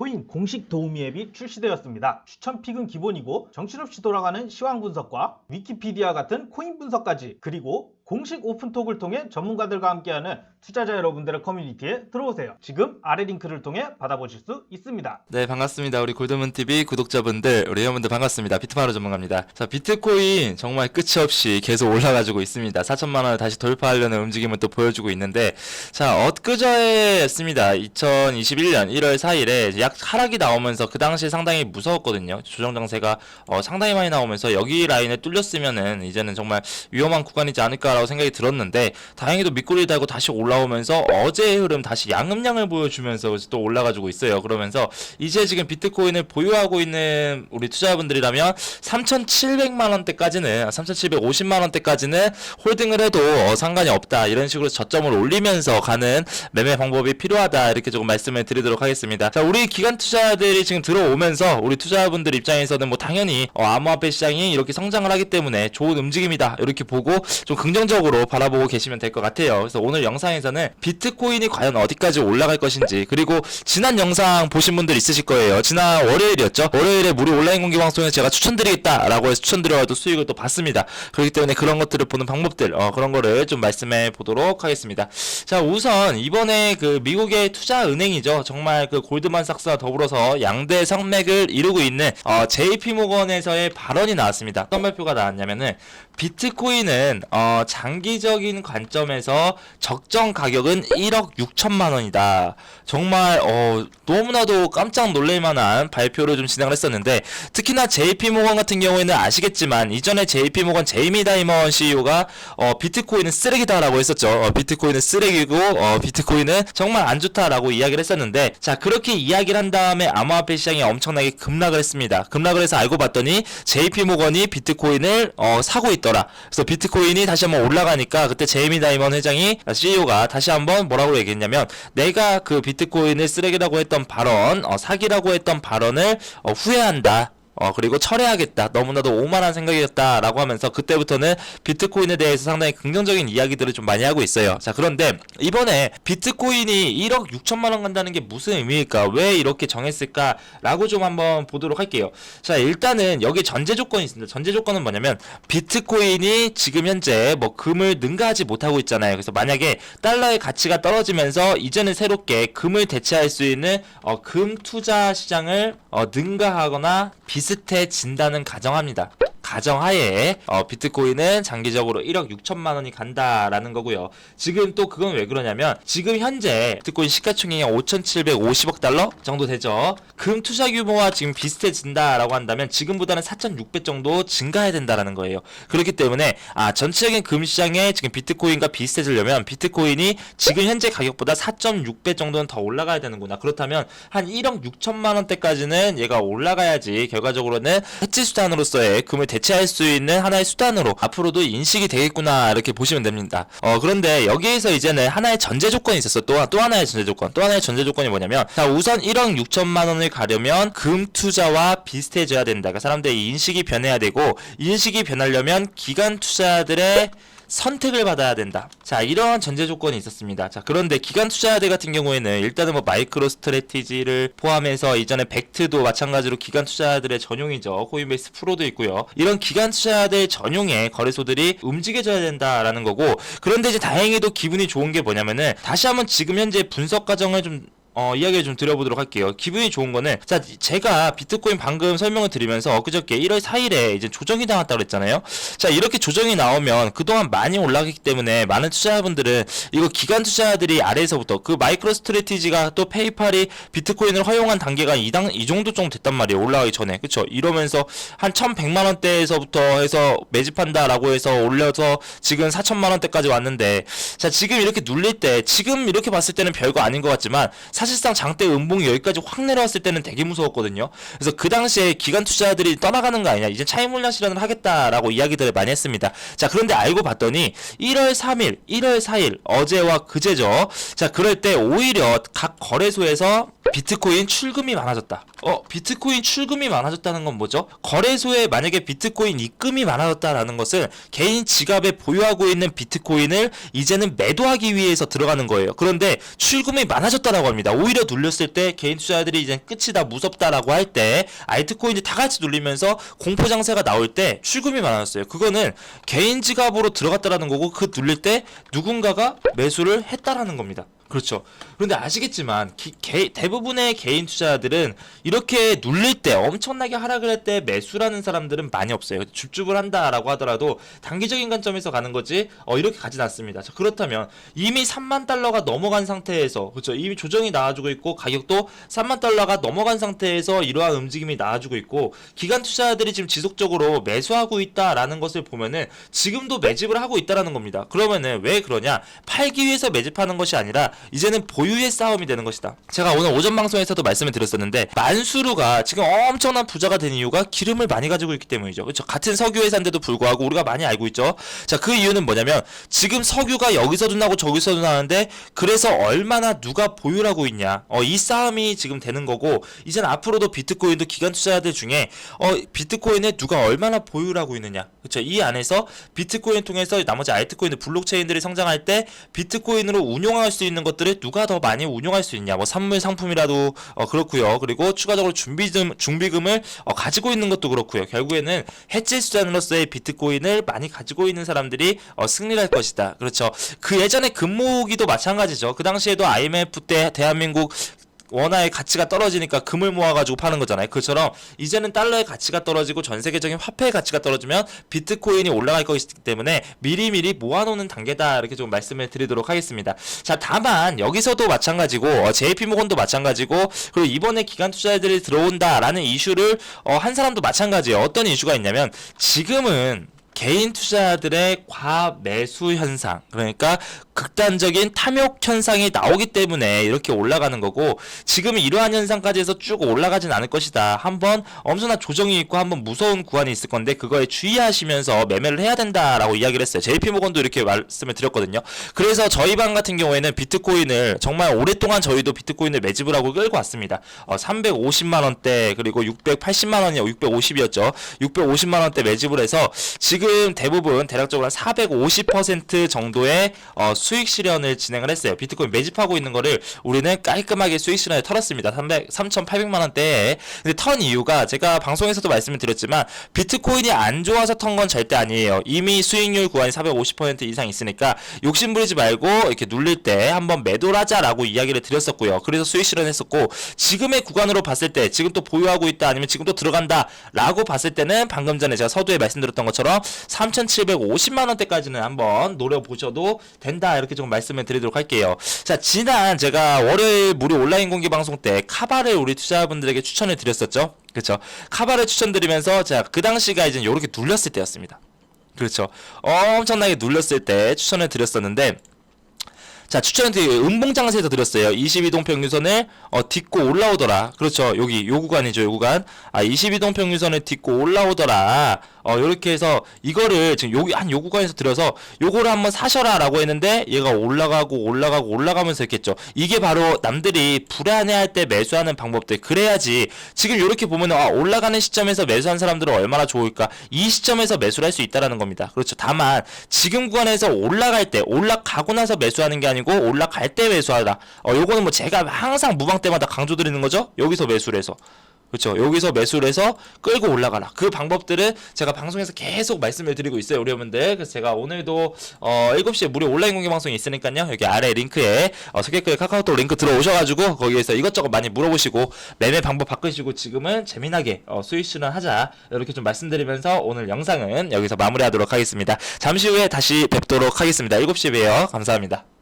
코인 공식 도우미 앱이 출시되었습니다. 추천 픽은 기본이고 정신없이 돌아가는 시황 분석과 위키피디아 같은 코인 분석까지 그리고 공식 오픈톡을 통해 전문가들과 함께하는 투자자 여러분들의 커뮤니티에 들어오세요. 지금 아래 링크를 통해 받아보실 수 있습니다. 네 반갑습니다. 우리 골드문 TV 구독자분들 우리 회원분들 반갑습니다. 비트마로 전문가입니다. 자 비트코인 정말 끝이 없이 계속 올라가지고 있습니다. 4천만 원을 다시 돌파하려는 움직임을 또 보여주고 있는데 자 엊그저에였습니다. 2021년 1월 4일에 약 하락이 나오면서 그 당시에 상당히 무서웠거든요. 조정 장세가 어, 상당히 많이 나오면서 여기 라인을 뚫렸으면은 이제는 정말 위험한 구간이지 않을까 라고 생각이 들었는데 다행히도 밑꼬리 달고 다시 올라오면서 어제의 흐름 다시 양음량을 보여주면서 또 올라가지고 있어요. 그러면서 이제 지금 비트코인을 보유하고 있는 우리 투자자분들이라면 3,700만 원대까지는 3,750만 원대까지는 홀딩을 해도 어, 상관이 없다. 이런 식으로 저점을 올리면서 가는 매매 방법이 필요하다. 이렇게 조금 말씀을 드리도록 하겠습니다. 자 우리 기관 투자들이 지금 들어오면서 우리 투자분들 입장에서는 뭐 당연히 어, 암호화폐 시장이 이렇게 성장을 하기 때문에 좋은 움직임이다. 이렇게 보고 좀 긍정적 으로 바라보고 계시면 될 것 같아요. 그래서 오늘 영상에서는 비트코인이 과연 어디까지 올라갈 것인지 그리고 지난 영상 보신 분들 있으실 거예요. 지난 월요일이었죠. 월요일에 무료 온라인 공개 방송에서 제가 추천드리겠다라고 해서 추천드려도 수익을 또 받습니다. 그렇기 때문에 그런 것들을 보는 방법들 어, 그런 거를 좀 말씀해 보도록 하겠습니다. 자 우선 이번에 그 미국의 투자 은행이죠. 정말 그 골드만삭스와 더불어서 양대 성맥을 이루고 있는 어, JP 모건에서의 발언이 나왔습니다. 어떤 발표가 나왔냐면은 비트코인은 어, 장기적인 관점에서 적정 가격은 1억 6천만 원이다. 정말 어, 너무나도 깜짝 놀랄만한 발표를 좀 진행을 했었는데 특히나 JP 모건 같은 경우에는 아시겠지만 이전에 JP 모건 제이미 다이먼 CEO가 어, 비트코인은 쓰레기다라고 했었죠. 어, 비트코인은 쓰레기고 어, 비트코인은 정말 안 좋다라고 이야기를 했었는데 자 그렇게 이야기를 한 다음에 암호화폐 시장이 엄청나게 급락을 했습니다. 급락을 해서 알고 봤더니 JP 모건이 비트코인을 어, 사고 있 더라. 그래서 비트코인이 다시 한번 올라가니까 그때 제이미 다이먼 회장이 CEO가 다시 한번 뭐라고 얘기했냐면 내가 그 비트코인을 쓰레기라고 했던 발언, 어, 사기라고 했던 발언을 어, 후회한다. 어, 그리고 철회하겠다. 너무나도 오만한 생각이었다라고 하면서 그때부터는 비트코인에 대해서 상당히 긍정적인 이야기들을 좀 많이 하고 있어요. 자, 그런데 이번에 비트코인이 1억 6천만 원 간다는 게 무슨 의미일까? 왜 이렇게 정했을까라고 좀 한번 보도록 할게요. 자, 일단은 여기 전제 조건이 있습니다. 전제 조건은 뭐냐면 비트코인이 지금 현재 뭐 금을 능가하지 못하고 있잖아요. 그래서 만약에 달러의 가치가 떨어지면서 이제는 새롭게 금을 대체할 수 있는 어, 금 투자 시장을 어, 능가하거나 비슷 해진다는 가정합니다. 가정하에 어, 비트코인은 장기적으로 1억 6천만 원이 간다라는 거고요. 지금 또 그건 왜 그러냐면 지금 현재 비트코인 시가총액이 5,750억 달러 정도 되죠. 금 투자 규모와 지금 비슷해진다라고 한다면 지금보다는 4,600 정도 증가해야 된다라는 거예요. 그렇기 때문에 아 전체적인 금 시장에 지금 비트코인과 비슷해지려면 비트코인이 지금 현재 가격보다 4.6배 정도는 더 올라가야 되는구나. 그렇다면 한 1억 6천만 원대까지는 얘가 올라가야지 결과적으로는 해지 수단으로서의 금을 대 체할 수 있는 하나의 수단으로 앞으로도 인식이 되겠구나 이렇게 보시면 됩니다. 어 그런데 여기에서 이제는 하나의 전제 조건이 있었어. 또, 또 하나의 전제 조건. 또 하나의 전제 조건이 뭐냐면 자 우선 1억 6천만 원을 가려면 금 투자와 비슷해져야 된다. 그러니까 사람들의 인식이 변해야 되고 인식이 변하려면 기관 투자들의 선택을 받아야 된다. 자, 이러한 전제 조건이 있었습니다. 자, 그런데 기관 투자자들 같은 경우에는 일단은 뭐 마이크로 스트레티지를 포함해서 이전에 벡트도 마찬가지로 기관 투자자들의 전용이죠. 코인베이스 프로도 있고요. 이런 기관 투자자들 전용의 거래소들이 움직여져야 된다라는 거고, 그런데 이제 다행히도 기분이 좋은 게 뭐냐면은 다시 한번 지금 현재 분석 과정을 좀 어, 이야기를 좀 드려보도록 할게요. 기분이 좋은 거는, 자, 제가 비트코인 방금 설명을 드리면서 엊그저께 1월 4일에 이제 조정이 나왔다고 그랬잖아요. 자, 이렇게 조정이 나오면 그동안 많이 올라가기 때문에 많은 투자자분들은 이거 기관 투자자들이 아래에서부터 그 마이크로 스트레티지가 또 페이팔이 비트코인을 허용한 단계가 이, 당, 이 정도 정도 됐단 말이에요. 올라가기 전에. 그쵸? 이러면서 한 1100만 원대에서부터 해서 매집한다라고 해서 올려서 지금 4000만 원대까지 왔는데, 자, 지금 이렇게 눌릴 때, 지금 이렇게 봤을 때는 별거 아닌 것 같지만, 사실 상 장대 음봉이 여기까지 확 내려왔을 때는 되게 무서웠거든요. 그래서 그 당시에 기관 투자자들이 떠나가는 거 아니냐, 이제 차익 물량 실현을 하겠다라고 이야기들을 많이 했습니다. 자, 그런데 알고 봤더니 1월 3일, 1월 4일, 어제와 그제죠. 자, 그럴 때 오히려 각 거래소에서 비트코인 출금이 많아졌다. 어, 비트코인 출금이 많아졌다는 건 뭐죠? 거래소에 만약에 비트코인 입금이 많아졌다라는 것은 개인 지갑에 보유하고 있는 비트코인을 이제는 매도하기 위해서 들어가는 거예요. 그런데 출금이 많아졌다라고 합니다. 오히려 눌렸을 때 개인 투자자들이 이제 끝이다, 무섭다라고 할 때 알트코인이 다 같이 눌리면서 공포 장세가 나올 때 출금이 많아졌어요. 그거는 개인 지갑으로 들어갔다라는 거고 그 눌릴 때 누군가가 매수를 했다라는 겁니다. 그렇죠. 그런데 아시겠지만 기- 개- 대부분의 개인 투자자들은 이렇게 눌릴 때 엄청나게 하락을 할 때 매수라는 사람들은 많이 없어요. 줍줍을 한다라고 하더라도 단기적인 관점에서 가는 거지 어, 이렇게 가진 않습니다. 자, 그렇다면 이미 3만 달러가 넘어간 상태에서 그렇죠. 이미 조정이 나와주고 있고 가격도 3만 달러가 넘어간 상태에서 이러한 움직임이 나와주고 있고 기관 투자자들이 지금 지속적으로 매수하고 있다라는 것을 보면은 지금도 매집을 하고 있다라는 겁니다. 그러면은 왜 그러냐? 팔기 위해서 매집하는 것이 아니라 이제는 보유의 싸움이 되는 것이다. 제가 오늘 오전 방송에서도 말씀을 드렸었는데 만수르가 지금 엄청난 부자가 된 이유가 기름을 많이 가지고 있기 때문이죠. 그렇죠? 같은 석유 회사인데도 불구하고 우리가 많이 알고 있죠. 자, 그 이유는 뭐냐면 지금 석유가 여기서도 나고 저기서도 나는데 그래서 얼마나 누가 보유하고 있냐. 어, 이 싸움이 지금 되는 거고 이제는 앞으로도 비트코인도 기관 투자자들 중에 어, 비트코인에 누가 얼마나 보유하고 있느냐. 그렇죠? 이 안에서 비트코인 통해서 나머지 알트코인 블록체인들이 성장할 때 비트코인으로 운용할 수 있는 것 들을 누가 더 많이 운용할 수 있냐. 뭐 선물 상품이라도 어, 그렇고요. 그리고 추가적으로 준비금 준비금을 어, 가지고 있는 것도 그렇고요. 결국에는 해지 수단으로서의 비트코인을 많이 가지고 있는 사람들이 어, 승리할 것이다. 그렇죠. 그 예전에 금모으기도 마찬가지죠. 그 당시에도 IMF 때 대한민국 원화의 가치가 떨어지니까 금을 모아가지고 파는 거잖아요. 그처럼 이제는 달러의 가치가 떨어지고 전 세계적인 화폐의 가치가 떨어지면 비트코인이 올라갈 것이기 때문에 미리미리 모아놓는 단계다 이렇게 좀 말씀을 드리도록 하겠습니다. 자 다만 여기서도 마찬가지고 어, JP모건도 마찬가지고 그리고 이번에 기관 투자자들이 들어온다라는 이슈를 어, 한 사람도 마찬가지예요. 어떤 이슈가 있냐면 지금은 개인 투자자들의 과매수 현상 그러니까 극단적인 탐욕 현상이 나오기 때문에 이렇게 올라가는 거고 지금 이러한 현상까지 해서 쭉 올라가진 않을 것이다. 한번 엄청난 조정이 있고 한번 무서운 구간이 있을 건데 그거에 주의하시면서 매매를 해야 된다라고 이야기를 했어요. JP모건도 이렇게 말씀을 드렸거든요. 그래서 저희 방 같은 경우에는 비트코인을 정말 오랫동안 저희도 비트코인을 매집을 하고 끌고 왔습니다. 어, 350만 원대 그리고 680만 원이 650이었죠. 650만 원대 매집을 해서 지금 대부분 대략적으로 한 450% 정도의 어, 수익 실현을 진행을 했어요. 비트코인 매집하고 있는 거를 우리는 깔끔하게 수익 실현을 털었습니다. 300, 3,800만 원대에. 근데 턴 이유가 제가 방송에서도 말씀을 드렸지만 비트코인이 안 좋아서 턴 건 절대 아니에요. 이미 수익률 구간이 450% 이상 있으니까 욕심 부리지 말고 이렇게 눌릴 때 한번 매도를 하자라고 이야기를 드렸었고요. 그래서 수익 실현했었고 지금의 구간으로 봤을 때 지금 또 보유하고 있다 아니면 지금 또 들어간다라고 봤을 때는 방금 전에 제가 서두에 말씀드렸던 것처럼 3,750만 원대까지는 한번 노려보셔도 된다 이렇게 좀 말씀을 드리도록 할게요. 자 지난 제가 월요일 무료 온라인 공개 방송 때 카바를 우리 투자자분들에게 추천을 드렸었죠. 그렇죠. 카바를 추천드리면서 제가 그 당시가 이제 이렇게 눌렸을 때였습니다. 그렇죠. 엄청나게 눌렸을 때 추천을 드렸었는데 자, 추천은 되게 음봉장세에서 드렸어요. 22동 평유선을 어, 딛고 올라오더라. 그렇죠. 여기 요 구간이죠. 요 구간. 아, 22동 평유선을 딛고 올라오더라. 어, 요렇게 해서 이거를 지금 여기 한 요 구간에서 들어서 요거를 한번 사셔라라고 했는데 얘가 올라가고 올라가고 올라가면서 했겠죠. 이게 바로 남들이 불안해할 때 매수하는 방법들. 그래야지 지금 요렇게 보면은 아, 올라가는 시점에서 매수한 사람들은 얼마나 좋을까? 이 시점에서 매수를 할 수 있다라는 겁니다. 그렇죠. 다만 지금 구간에서 올라갈 때 올라가고 나서 매수하는 게 아니고 올라갈 때 매수하다. 어, 요거는 뭐 제가 항상 무방 때마다 강조드리는 거죠. 여기서 매수를 해서. 그렇죠. 여기서 매수를 해서 끌고 올라가라. 그 방법들은 제가 방송에서 계속 말씀을 드리고 있어요, 우리 여러분들. 그래서 제가 오늘도 어 7시에 무료 온라인 공개 방송이 있으니까요. 여기 아래 링크에 어 소개글 카카오톡 링크 들어오셔 가지고 거기에서 이것저것 많이 물어보시고 매매 방법 바꾸시고 지금은 재미나게 어, 수익 실현하자 이렇게 좀 말씀드리면서 오늘 영상은 여기서 마무리하도록 하겠습니다. 잠시 후에 다시 뵙도록 하겠습니다. 7시에 봬요. 감사합니다.